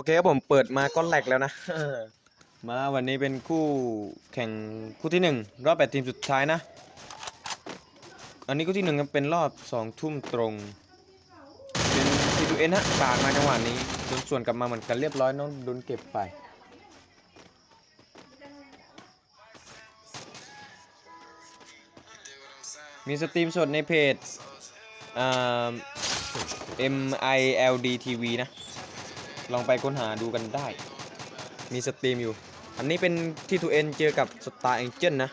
อเคครับผมเปิดมาก็แหลกแล้วนะมาวันนี้เป็นคู่แข่งคู่ที่หนึ่งรอบแปดทีมสุดท้ายนะ อันนี้คู่ที่หนึ่งเป็นรอบสองทุ่มตรง เป็นทีดูเอ็นฮะปาดมาจังหวะนี้โดนส่วนกลับมาเหมือนกันเรียบร้อยน้องโดนเก็บไปมีสตรีมสดในเพจอ่า MILD TV นะ ลองไปค้นหาดูกันได้ มีสตรีมอยู่ อันนี้เป็นที่ทูเอ็นเจอกับสตาร์ a องเจิลนะ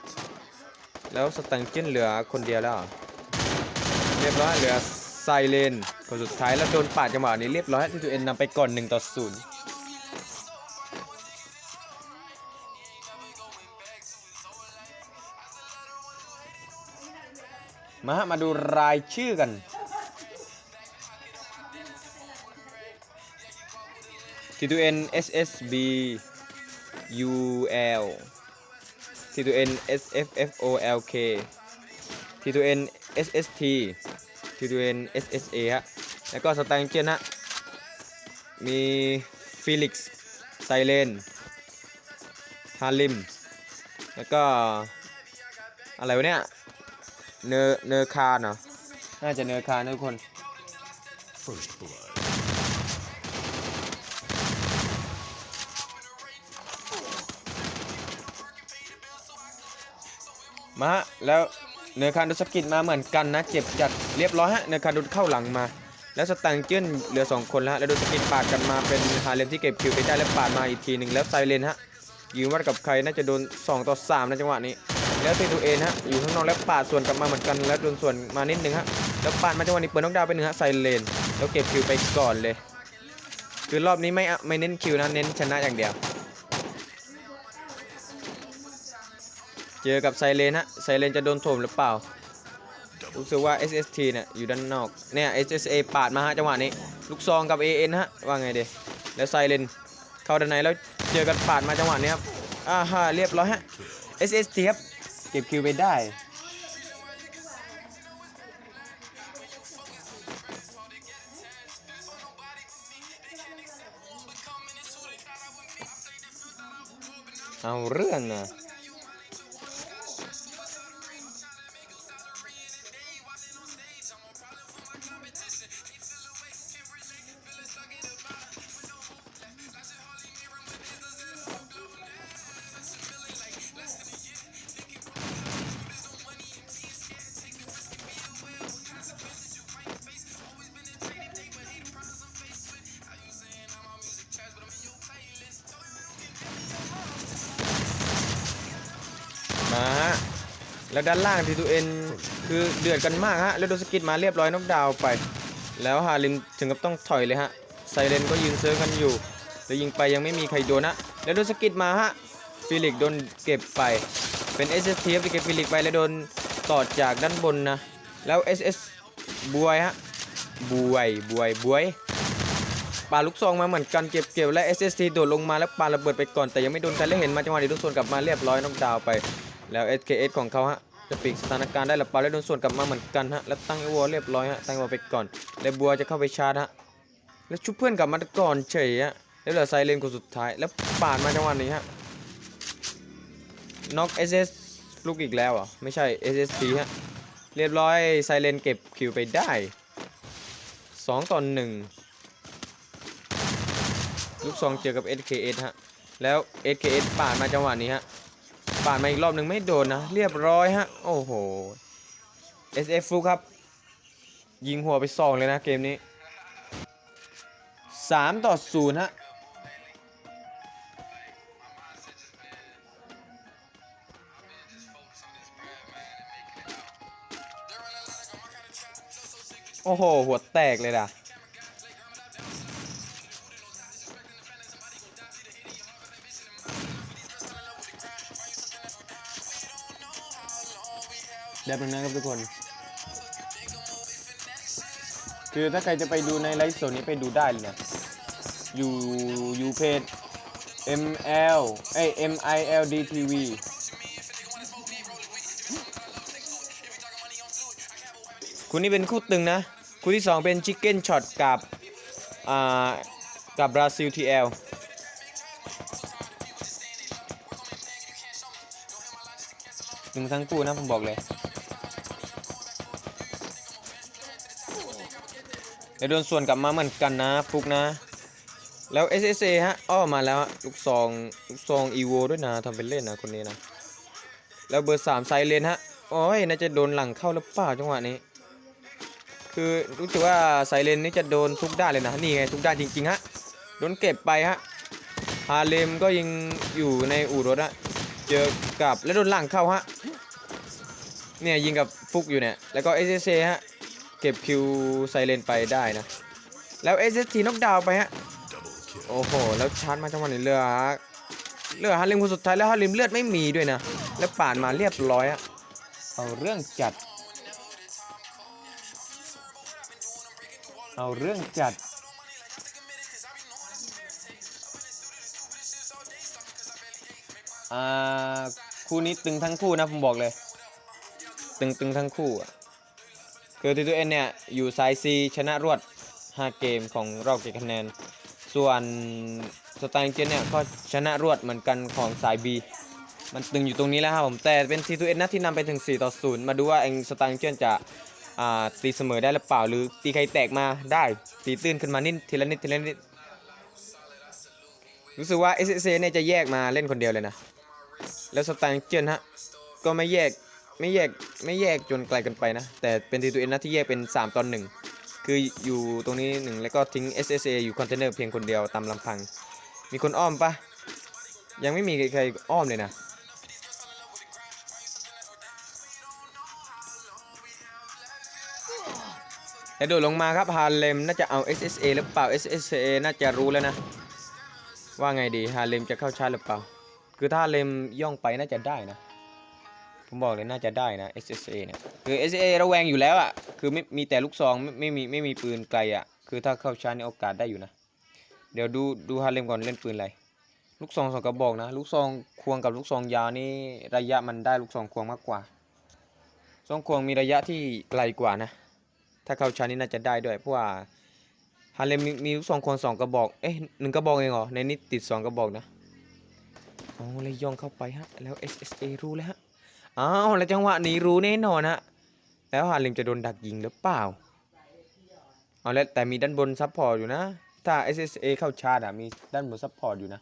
แล้วสตาร์ a องเจิลเหลือคนเดียวแล้ว เรียบร้อยเหลือไซเลนคนสุดท้ายแล้วโดนปาดจังหวะนี้เรียบร้อยที่ทูเอ็นนำไปก่อน1ต่อ0มาฮะมาดูรายชื่อกัน T2N SSB UL T2N SFFOLK T2N SST T2N SSA ฮะ แล้วก็สแตงเจนฮะ มีฟิลิกซ์ไซเลนฮาริม แล้วก็ อะไรวะเนี่ย เนอเนอคาร์เนาะน่าจะเนอคาร์นะทุกคน First blood. มาฮะแล้วเนอร์คารโดนสกิดมาเหมือนกันนะ เจ็บจัดเรียบร้อยฮะเนอร์คารโดนเข้าหลังมา แล้วสแตงเจิ้นเหลือ 2 คนแล้วฮะแล้วโดนสกิดปาดกันมาเป็นฮาเลมที่เก็บคิวไปได้แล้วปาดมาอีกทีหนึ่งแล้วไซเลนฮะยืนวัดกับใครน่าจะโดน 2 ต่อ3นะจังหวะนี้ แล้วซีตูเอนฮะอยู่ข้างนอกแล้วปาดส่วนกลับมาเหมือนกันแล้วโดนส่วนมานิดนึงฮะแล้วปาดมาจังหวะนี้เปิดน็อกดาวไปหนึ่งฮะไซเลนแล้วเก็บคิวไปก่อนเลย คือรอบนี้ไม่ไม่เน้นคิวนะเน้นชนะอย่างเดียว เจอกับไซเลนฮะ ไซเลนจะโดนโถมหรือเปล่า รู้สึกว่า SST เนี่ยอยู่ด้านนอก เนี่ย SSA ปาดมาฮะจังหวะนี้ ลูกซองกับ AN ฮะ ว่าไงเดแล้วไซเลนเข้าด้านในแล้วเจอกันปาดมาจังหวะนี้ครับ อ่าฮะเรียบร้อยฮะ SST ครับ เก็บคิวไปได้เอาเรื่องอะ แล้วด้านล่างทีทูเอ็นคือเดือดกันมากฮะ แล้วโดนสกิดมาเรียบร้อยนกดาวไป แล้วฮาริมถึงกับต้องถอยเลยฮะ ไซเรนก็ยืนเซิร์ฟกันอยู่ แล้วยิงไปยังไม่มีใครโดนนะ แล้วโดนสกิดมาฮะ ฟิลิกโดนเก็บไป เป็น s s t f ที่เก็บฟิลิกไปแล้วโดนต่อจากด้านบนนะ แล้ว SS บวยฮะ บวย บวย บวยปาลูกซองมาเหมือนกันเก็บเก็บและ SST โดดลงมาแล้วปาระเบิดไปก่อนแต่ยังไม่โดนใครแล้วเห็นมาจังหวะนี้โดนส่วนกลับมาเรียบร้อยน้องดาวไปแล้ว SKS ของเขาฮะ จะปิดสถานการณ์ได้หรือเปล่าแล้วโดนส่วนกลับมาเหมือนกันฮะแล้วตั้งไอ้วัวเรียบร้อยฮะตั้งไอวัวไปก่อนแล้วบัวจะเข้าไปชาร์จฮะแล้วชุบเพื่อนกลับมาก่อนเฉยฮะแล้วเหลือไซเลนคนสุดท้ายแล้วปาดมาจังหวะนี้ฮะน็อก SS ฟลุกอีกแล้วอะไม่ใช่ SST ฮะเรียบร้อยไซเลนเก็บคิวไปได้สองต่อหนึ่งลูกซองเจอกับ SKS ฮะแล้ว SKS ปาดมาจังหวะนี้ฮะ ปาดมาอีกรอบหนึ่งไม่โดนนะ เรียบร้อยฮะ โอ้โห SF ฟลุกครับ ยิงหัวไปสองเลยนะเกมนี้ 3 ต่อ0ฮะโอ้โห หัวแตกเลยล่ะ แบบนึงนะครับทุกคน คือถ้าใครจะไปดูในไลฟ์สดนี้ไปดูได้เลยนะอยู่อยู่เพจ ML เอ้ย MILD TV คู่นี้เป็นคู่ตึงนะ คู่ที่ 2 เป็นชิคเก้นช็อตกับ อ่า กับบราซิล TL ตึงทั้งคู่นะ ผมบอกเลย เดี๋ยวโดนส่วนกลับมาเหมือนกันนะฟุกนะ แล้ว SSA ฮะอ้อมาแล้วฮะลูกซองลูกซองอีโวด้วยนะทำเป็นเล่นนะคนนี้นะ แล้วเบอร์3ไซเลนฮะโอ้ยน่าจะโดนหลังเข้าหรือเปล่าจังหวะนี้ คือรู้สึกว่าไซเลนนี่จะโดนทุกด้านเลยนะนี่ไงทุกด้านจริงๆฮะโดนเก็บไปฮะฮาเลมก็ยังอยู่ในอู่รถอะเจอกับแล้วโดนหลังเข้าฮะเนี่ยยิงกับฟุกอยู่เนี่ยแล้วก็ SSA ฮะ เก็บคิวไซเลนไปได้นะ แล้ว SST นกดาวไปฮะ โอ้โห แล้วชาร์จมาจังหวะนี้เหลือเหลือฮาริมคนสุดท้ายแล้วฮาริมเลือดไม่มีด้วยนะ แล้วป่านมาเรียบร้อยอะเอาเรื่องจัด เอาเรื่องจัดอ่าคู่นี้ตึงทั้งคู่นะผมบอกเลย ตึงตึงทั้งคู่อะ คือทีตัวเอ็นเนี่ย อยู่สาย C ชนะรวด 5 เกมของรอบเก็บคะแนน ส่วนสไตล์เจนเนี่ยก็ชนะรวดเหมือนกันของสาย B มันตึงอยู่ตรงนี้แล้วครับผม แต่เป็นทีตัวเอ็นนะที่นำไปถึง 4 ต่อ 0 มาดูว่าเองสไตล์เจนจะตีเสมอได้หรือเปล่าหรือตีใครแตกมาได้ ตีตื้นขึ้นมานิดทีละนิดทีละนิดรู้สึกว่า s s a เนี่ยจะแยกมาเล่นคนเดียวเลยนะ แล้วสไตล์เจนฮะก็ไม่แยก ไม่แยกไม่แยกจนไกลเกันไปนะ แต่เป็นทีตัวเอ็นะที่แยกเป็น 3 ตอนหนึ่งคืออยู่ตรงนี้หนึ่งแล้วก็ทิ้ง SSA อยู่คอนเทนเนอร์เพียงคนเดียวตามลำพัง มีคนอ้อมปะยังไม่มีใครอ้อมเลยนะแล้วโดดลงมาครับฮาเลมน่าจะเอา SSA หรือเปล่า SSA น่าจะรู้แล้วนะ ว่าไงดีฮาเลมจะเข้าชาร์จหรือเปล่า คือถ้าเลมย่องไปน่าจะได้นะ ผมบอกเลยน่าจะได้นะ SSA เนี่ยคือ SSA ระแวงอยู่แล้วอะคือไม่มีแต่ลูกซองไม่ไม่มีไม่มีปืนไกลอะคือถ้าเข้าชาร์จนี่โอกาสได้อยู่นะ เดี๋ยวดูดูฮาเลมก่อนเล่นปืนอะไรลูกซองสองกระบอกนะ ลูกซองควงกับลูกซองยาวนี่ระยะมันได้ลูกซองควงมากกว่าซองควงมีระยะที่ไกลกว่านะ ถ้าเข้าชาร์จนี่น่าจะได้ด้วยเพราะว่าฮาเลมมีมีลูกซองควงสองกระบอกเอ๊ะหนึ่งกระบอกเองเหรอในนี้ติดสองกระบอกนะโอ้เลยย่องเข้าไปฮะแล้ว SSA รู้แล้วฮะ อ้าวแล้วจังหวะนี้รู้แน่นอนฮะแล้วฮาเลมจะโดนดักยิงหรือเปล่าเอาแล้วแต่มีด้านบนซับพอร์ตอยู่นะ ถ้า SSA เข้าชาร์จอะมีด้านบนซับพอร์ตอยู่นะ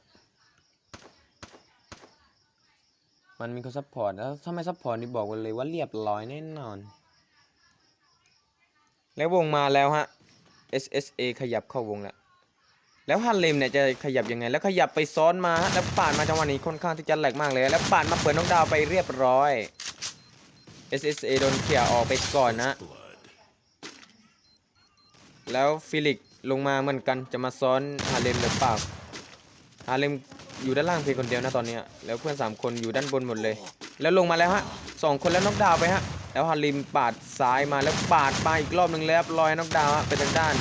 มันมีคนซับพอร์ตแล้วถ้าไม่ซับพอร์ตนี่บอกไว้เลยว่าเรียบร้อยแน่นอน แล้ววงมาแล้วฮะ SSA ขยับเข้าวงแล้ว แล้วฮันเลมเนี่ยจะขยับยังไง แล้วขยับไปซ้อนมาแล้วปาดมาจังหวะนี้ค่อนข้างที่จะแหลกมากเลย แล้วปาดมาเปิดน้องดาวไปเรียบร้อย SSA โดนเขี่ยออกไปก่อนนะ แล้วฟิลิกลงมาเหมือนกันจะมาซ้อนฮาเลมหรือเปล่าฮาเลมอยู่ด้านล่างเพียงคนเดียวนะตอนนี้แล้วเพื่อน 3 คนอยู่ด้านบนหมดเลย แล้วลงมาแล้วฮะสองคนแล้วน็อกดาวไปฮะแล้วฮาเลมปาดซ้ายมาแล้วปาดมาอีกรอบหนึ่งแล้วลอยน็อกดาวฮะไปทางด้าน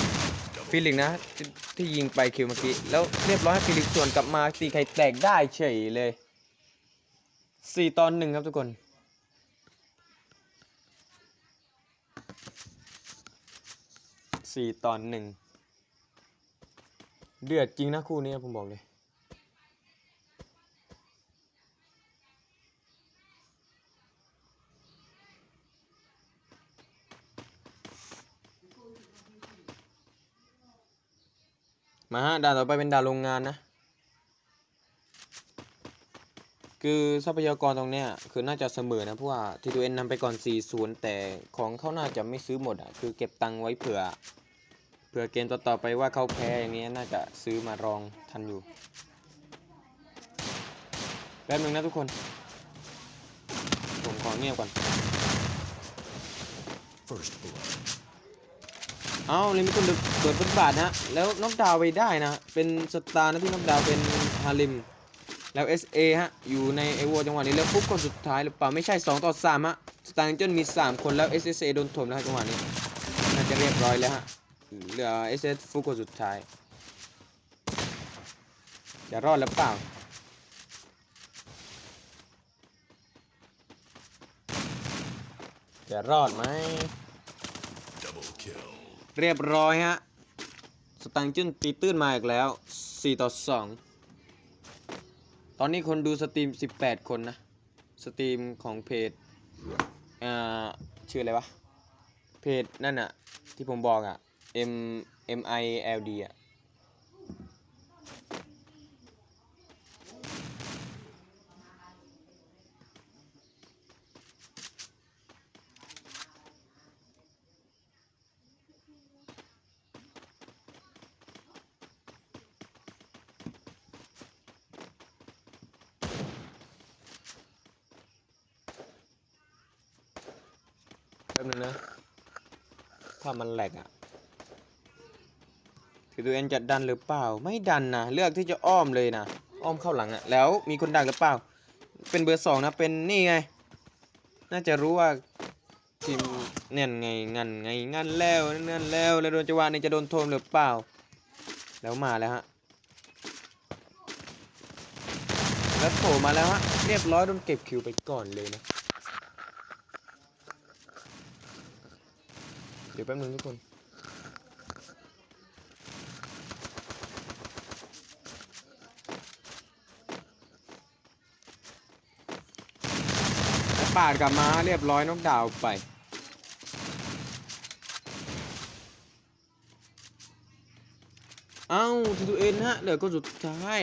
ฟิลิกนะที่ที่ยิงไปคิวเมื่อกี้แล้วเรียบร้อยฟิลิกส่วนกลับมาตีไข่แตกได้เฉยเลยสี่ตอนหนึ่งครับทุกคนสี่ตอนหนึ่งเดือดจริงนะคู่นี้ผมบอกเลย มาฮะด่านต่อไปเป็นด่านโรงงานนะ คือทรัพยากรตรงเนี้ยคือน่าจะเสมอนะเพราะว่าทีทูเอ็นนำไปก่อน4-0แต่ของเขาน่าจะไม่ซื้อหมดอะคือเก็บตังค์ไว้เผื่อเผื่อเกมต่อๆไปว่าเขาแพ้อย่างนี้น่าจะซื้อมารองทันอยู่แป๊บนึงนะทุกคน ผมขอเงียบก่อน First blood. เอาเลยมีคนเปิดฟุตบาทนะแล้วน็อกดาวไปได้นะเป็นสตาร์นะที่น็อกดาวเป็นฮาริม แล้ว SA ฮะอยู่ในไอวอจังหวะนี้แล้วฟุกคนสุดท้ายหรือเปล่าไม่ใช่ 2 ต่อ3ฮะสตาร์จนมี 3 คนแล้ว SSA โดนถมแล้วฮะจังหวะนี้น่าจะเรียบร้อยแล้วฮะเหลือ SS ฟุกคนสุดท้าย จะรอดหรือเปล่าจะรอดไหม Double kill. เรียบร้อยฮะ สตังค์จึ้นตีตื้นมาอีกแล้ว 4 ต่อ 2 ตอนนี้คนดูสตรีม 18 คนนะ สตรีมของเพจอ่าชื่ออะไรวะ เพจนั่นอะที่ผมบอกอะ M M I L D อะ ป๊บนึงนะถ้ามันแหลกอะคือตัวเองจะดันหรือเปล่า ไม่ดันนะเลือกที่จะอ้อมเลยนะอ้อมเข้าหลังอะแล้วมีคนดักหรือเปล่า เป็นเบอร์สองนะเป็นนี่ไง น่าจะรู้ว่าทีมเนี่ยไงงันไงงันแล้วงันแล้วแล้วโดนจังหวะนี้จะโดนโทมหรือเปล่า แล้วมาแล้วฮะแล้วโผล่มาแล้วฮะเรียบร้อยโดนเก็บคิวไปก่อนเลยนะ เดี๋ยวแป๊บนึงทุกคน ปาดกับมาเรียบร้อยนกดาวไป เอ้าทีทูเอ็นฮะ เหลือก็สุดท้าย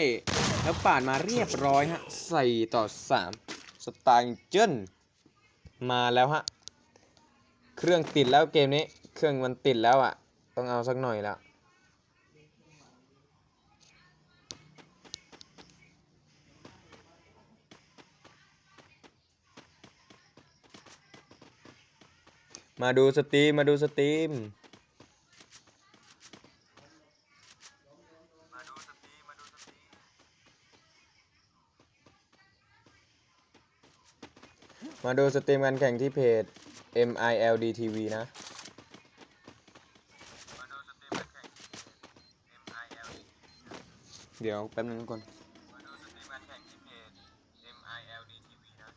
แล้วปาดมาเรียบร้อยฮะ ใส่ต่อ3สตล์เจนมาแล้วฮะ เครื่องติดแล้วเกมนี้ เครื่องมันติดแล้วอะ ต้องเอาสักหน่อยแล้วมาดูสตรีม มาดูสตรีม มาดูสตรีมการแข่งที่เพจ MILD TV นะ เดี๋ยวแป๊บนึงทุกคนมาดูสตรีมการแข่งที่เพจ MILD TV นะ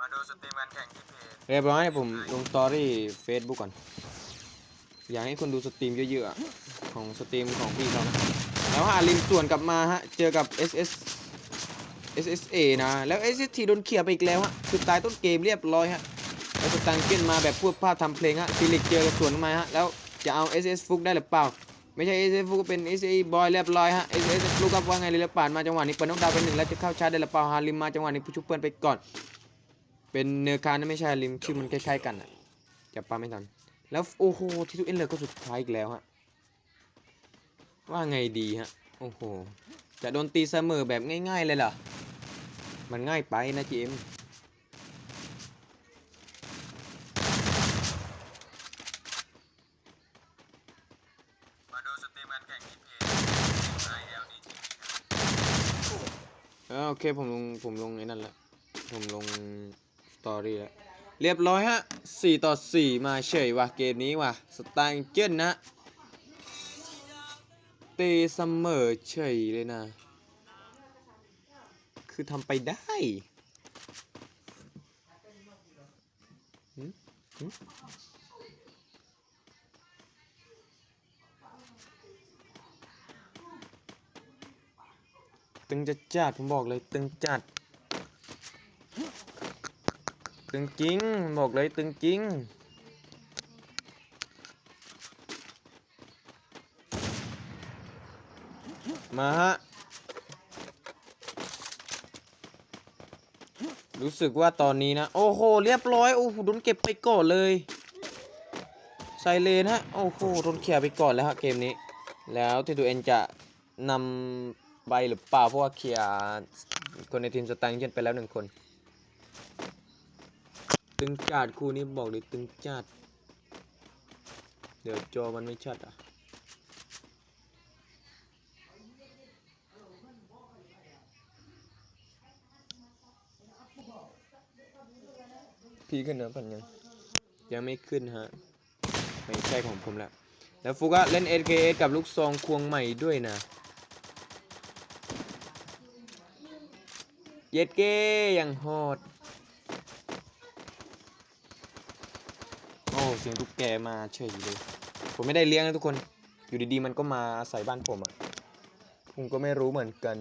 มาดูสตรีมการแข่งที่เพจเรียบร้อยผมลงสตอรี่ Facebook ก่อน อยากให้คนดูสตรีมเยอะๆอะของสตรีมของพี่เขานะแล้วฮาริมส่วนกลับมาฮะ เจอกับ SS SSA นะ แล้ว SST โดนเขี่ยไปอีกแล้วฮะ คือตายต้นเกมเรียบร้อยฮะ แล้วสตังเกินมาแบบพูดภาพทำเพลงฮะฟิลิกเจอกับสวนมาฮะ แล้วจะเอา SS ฟุกได้หรือเปล่า ไม่ใช่ SS ฟุกก็เป็น SA บอยเรียบร้อยฮะ SS ฟุกครับว่าไงเลยล้วปาดมาจังหวะนี้เปิดน้องดาวเป็นหนึ่งแล้วจะเข้าชาร์จได้หรือเปล่าฮาริมมาจังหวะนี้ผู้ชุบเพื่อนไปก่อน เป็นเนื้อคานนไม่ใช่ริมชื่อมันคล้ายๆกันอะจับปลาไม่ทันแล้วโอ้โหที่ทุกเอ็นเลยก็สุดท้ายอีกแล้วฮะว่าไงดีฮะโอ้โหจะโดนตีเสมอแบบง่ายๆเลยเหรอมันง่ายไปนะเจมส์มาดูสตรีมการแข่งที่เพจ ILDTV เออโอเค ผมลงผมลงไอ้นั่นแล้วผมลงสตอรี่แล้วเรียบร้อยฮะ4ต่อ4มาเฉยว่ะเกมนี้ว่ะสไตล์เจนนะเตีเสมอเฉยเลยนะ คือทำไปได้หึหึ ตึงจะจัดผมบอกเลยตึงจัด ตึงจริงบอกเลยตึงจริงมาฮะ รู้สึกว่าตอนนี้นะ โอ้โห เรียบร้อย โอ้โหโดนเก็บไปก่อนเลย ไซเลนฮะ โอ้โหโดนเขี่ยไปก่อนแล้วฮะเกมนี้ แล้วที่ตัวเองจะนำ ใบหรือเปล่าเพราะว่าเคลียร์คนในทีมสตังค์เช่นไปแล้วหนึ่งคน ตึงจัดคู่นี้บอกเลยตึงจัดเดี๋ยวจอมันไม่ชัดอะพี่ขึ้นนะพันยังยังไม่ขึ้นฮะ ไม่ใช่ของผมแล้ว แล้วฟุกอะเล่น SKS กับลูกซองควงใหม่ด้วยนะ ย็ดเก้ยังโหด โอ้เสียงตุ๊กแกมาเฉยเลย ผมไม่ได้เลี้ยงนะทุกคน อยู่ดีๆมันก็มาใส่บ้านผมอะผมก็ไม่รู้เหมือนกัน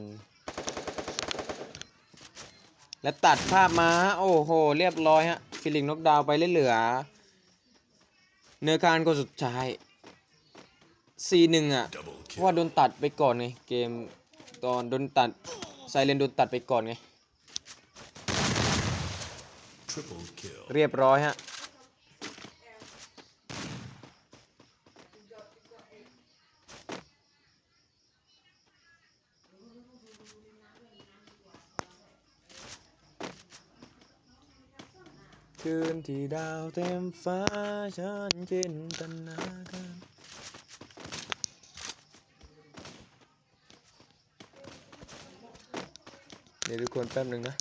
แล้วตัดภาพมาฮะ โอ้โห เรียบร้อยฮะ ฟิลิกนกดาวไปเหลือๆเนื้อการก็สุดท้าย C1 อะ Double เพราะว่าโดนตัดไปก่อนไง เกมตอนโดนตัดไซเลนโดนตัดไปก่อนไง เรียบร้อยฮะ คืนที่ดาวเต็มฟ้า ฉันจินตนาการเดี๋ยวทุกคนแป๊บหนึ่งนะ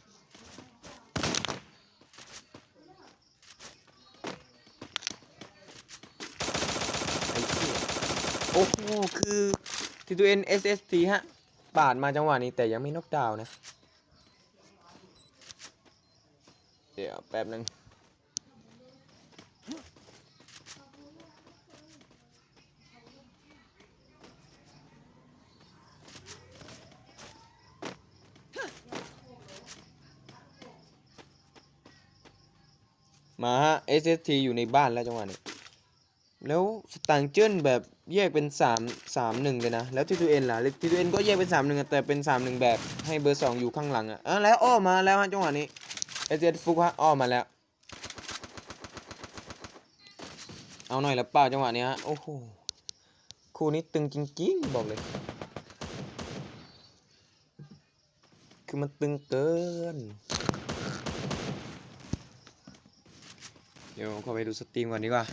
ไอ้เหี้ย โอ้โหคือทีตัวเอ็น SST ฮะปาดมาจังหวะนี้แต่ยังไม่นกดาวน์นะ เดี๋ยวแป๊บนึงมาฮะ SST อยู่ในบ้านแล้วจังหวะนี้ แล้วสตางเจิ้นแบบแยกเป็น3 3 1เลยนะ แล้วทีทูเอ็นล่ะทีทูเอ็นก็แยกเป็น3 1แต่เป็น 3 1 แบบให้เบอร์ 2 อยู่ข้างหลังอะอะแล้วอ้อมาแล้วฮะจังหวะนี้เอเจฟุกฮะอ้อมาแล้ว เอาหน่อยละเปล่าจังหวะนี้ฮะโอ้โหคู่นี้ตึงจริงๆบอกเลย คือมันตึงเกิน เดี๋ยวเข้าไปดูสตรีมก่อนดีกว่า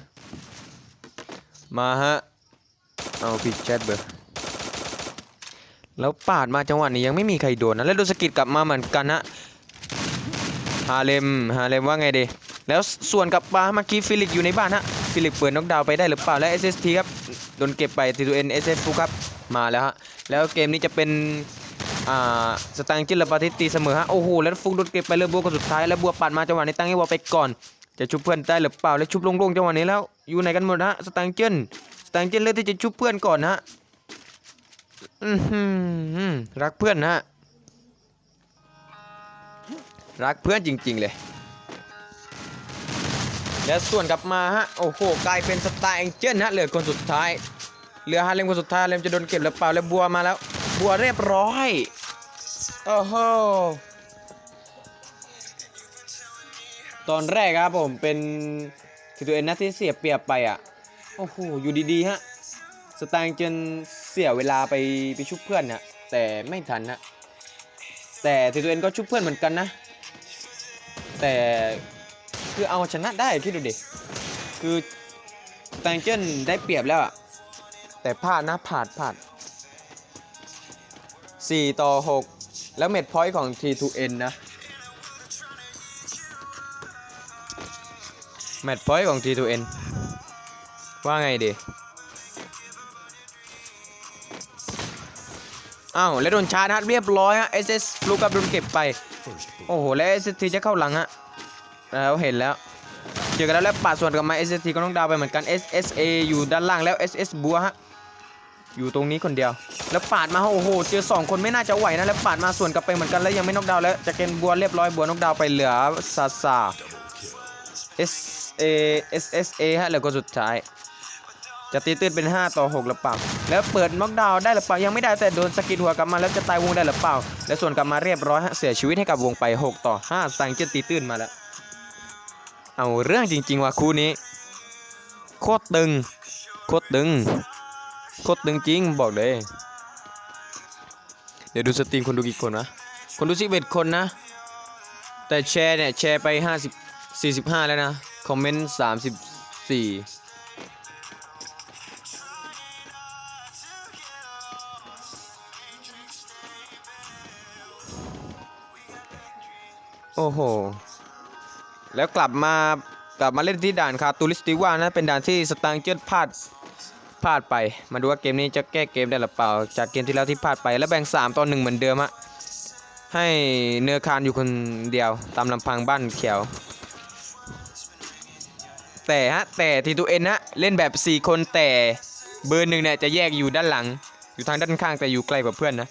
มาฮะ เอาผิดแชทเบอร์แล้วปาดมาจังหวะนี้ยังไม่มีใครโดนนะ แล้วโดนสกิดกลับมาเหมือนกันนะฮาเลมฮาเลมว่าไงดี แล้วส่วนกับมาเมื่อกี้ฟิลิกอยู่ในบ้านฮะ ฟิลิกเปิดน็อกดาวไปได้หรือเปล่า และ SST ครับ โดนเก็บไปทีทูเอ็น SF ฟุกครับ มาแล้วฮะ แล้วเกมนี้จะเป็น อ่า สตางค์จิลปาทิตตีเสมอฮะ โอ้โห แล้วฟุกโดนเก็บไปเลยบัวคนสุดท้าย แล้วบัวปัดมาจังหวะนี้ตั้งให้บัวไปก่อน จะชุบเพื่อนได้หรือเปล่า แล้วชุบลงๆจังหวะนี้แล้ว อยู่ไหนกันหมดฮะสตางเจนสตางเจนเลือกที่จะชุบเพื่อนก่อนฮะอือหือรักเพื่อนฮะรักเพื่อนจริง ๆ เลย แล้วส่วนกลับมาฮะ โอ้โห กลายเป็นสตาร์แองเจิลฮะ เหลือคนสุดท้าย เหลือฮาเลมคนสุดท้ายเลมจะโดนเก็บหรือเปล่าแล้วบัวมาแล้ว บัวเรียบร้อย โอ้โห ตอนแรกครับผมเป็น คือตัวเองนะที่เสียเปรียบไปอะ โอ้โห อยู่ดีๆฮะ สตางจนเสียเวลาไปไปชุบเพื่อนนะแต่ไม่ทันนะ แต่ทีตัวเองก็ชุบเพื่อนเหมือนกันนะ แต่คือเอาชนะได้คิดดูดิ คือสตงเจนได้เปรียบแล้วอะแต่พลาดนะพลาดพลาด4ต่อ 6 แล้วเม็ดพอยต์ของ T2N นะ แมตช์พอยต์ของ T2N ว่าไงดีอ้าวแล้วโดนชาร์จฮะเรียบร้อยฮะ SS ลูกกับโดนเก็บไป โอ้โห แล้ว SST จะเข้าหลังฮะแล้วเห็นแล้วเจอกันแล้วแล้วปาดส่วนกลับมา SST ก็ต้องดาวไปเหมือนกัน SSA อยู่ด้านล่างแล้ว SS บัวฮะอยู่ตรงนี้คนเดียว แล้วปาดมาโอ้โหเจอ2คนไม่น่าจะไหวนะแล้วปาดมาส่วนกลับไปเหมือนกันแล้วยังไม่นกดาวแล้วจะเกนบัวเรียบร้อยบัวนกดาวไปเหลือซาซา S A S S A ฮะเหลือคนสุดท้าย จะตีตื้นเป็น 5 ต่อ 6 หรือเปล่า แล้วเปิดน็อกดาวน์ได้หรือเปล่า ยังไม่ได้แต่โดนสกิดหัวกลับมาแล้วจะตายวงได้หรือเปล่า และส่วนกลับมาเรียบร้อยฮะเสียชีวิตให้กับวงไป 6 ต่อ 5สตางเจนตีตื้นมาแล้ว เอาเรื่องจริง ๆ ว่ะคู่นี้ โคตรตึง โคตรตึง โคตรตึงจริงบอกเลย เดี๋ยวดูสตรีมคนดูกี่คนวะคนดูสิเอ็ดคนนะ แต่แชร์เนี่ยแชร์ไป 50 45 แล้วนะ คอมเมนต์34โอ้โห แล้วกลับมากลับมาเล่นที่ด่านคาตูริสติว่านะ เป็นด่านที่สตางเจิดพลาดพลาดไป มาดูว่าเกมนี้จะแก้เกมได้หรือเปล่า จากเกมที่แล้วที่พลาดไป แล้วแบ่ง 3ต่อ1เหมือนเดิมฮะ ให้เนื้อคานอยู่คนเดียวตามลำพังบ้านเขียว แต่ฮะแต่ทีตูเอ็นฮะเล่นแบบ 4 คนแต่เบอร์หนึ่งเนี่ยจะแยกอยู่ด้านหลัง อยู่ทางด้านข้างแต่อยู่ไกลกว่าเพื่อนนะ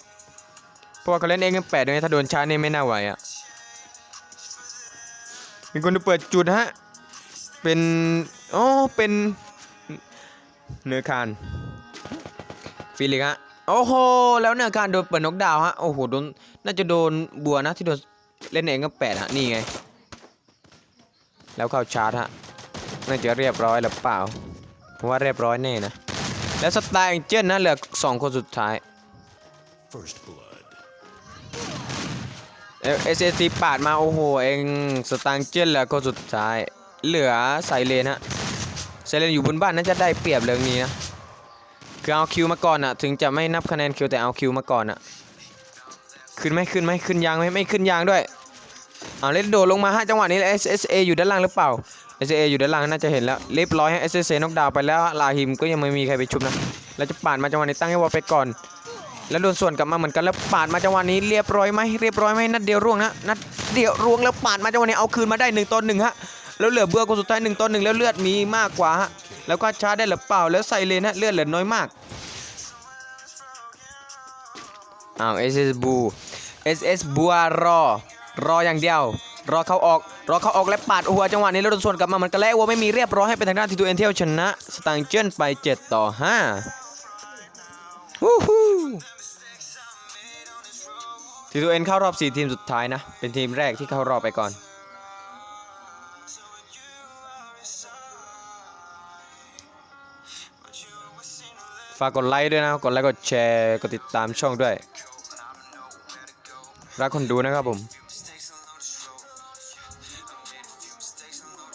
เพราะว่าเขาเล่นเองกันแปดด้วยถ้าโดนชาร์จเนี่ยไม่น่าไหวอะมีคนเปิดจุดฮะเป็นอ๋อเป็นเนื้อคานฟิลิกฮะโอ้โหแล้วเนื้อคานโดนเปิดนกดาวฮะโอ้โหโดนน่าจะโดนบัวนะที่โดนเล่นเองก็แปดฮะนี่ไง แล้วเข้าชาร์จฮะ น่าจะเรียบร้อยหรือเปล่าผมว่าเรียบร้อยแน่นะ แล้วสไตล์แองเจิลนะเหลือสองคนสุดท้าย First blood. เอสเอซีปาดมาโอ้โหเองสตางค์เจนแล้วก็สุดท้าย เหลือไซเลนฮะไซเลนอยู่บนบ้านน่าจะได้เปรียบเรื่องนี้นะคือเอาคิวมาก่อนอะถึงจะไม่นับคะแนนคิวแต่เอาคิวมาก่อนอะขึ้นไหมขึ้นไหมขึ้นยางไหมไม่ขึ้นยางด้วยเอาเล่นโดดลงมาฮะจังหวะนี้ SSA อยู่ด้านล่างหรือเปล่า SSA อยู่ด้านล่างน่าจะเห็นแล้วเรียบร้อยฮะ SSA นอกดาวไปแล้วลาฮิมก็ยังไม่มีใครไปชุบนะแล้วจะปาดมาจังหวะนี้ตั้งให้วอลไปก่อน แล้วโดนส่วนกลับมาเหมือนกันแล้วปาดมาจังหวะนี้เรียบร้อยไหมเรียบร้อยไหมนัดเดียวร่วงนะนัดเดียวร่วงแล้วปาดมาจังหวะนี้เอาคืนมาได้หนึ่งต่อหนึ่งฮะแล้วเหลือเบื่อคนสุดท้ายหนึ่งต่อหนึ่งแล้วเลือดมีมากกว่าฮะแล้วก็ชาร์จได้หรือเปล่าแล้วใส่เลนฮะเลือดเหลือน้อยมากอ้าว SS บู SS บัวรอรออย่างเดียว รอเขาออก รอเขาออกและปาดหัวจังหวะนี้แล้วโดนส่วนกลับมามันก็แล้วว่าไม่มีเรียบร้อยให้เป็นทางด้านทีทูเอ็นเทลชนะ สตางเจนไป 7 ต่อ5วู้ฮู้ทีทูเอ็นเข้ารอบ 4 ทีมสุดท้ายนะ เป็นทีมแรกที่เข้ารอบไปก่อน ฝากกดไลค์ด้วยนะ กดไลค์กดแชร์ กดติดตามช่องด้วย รักคนดูนะครับผม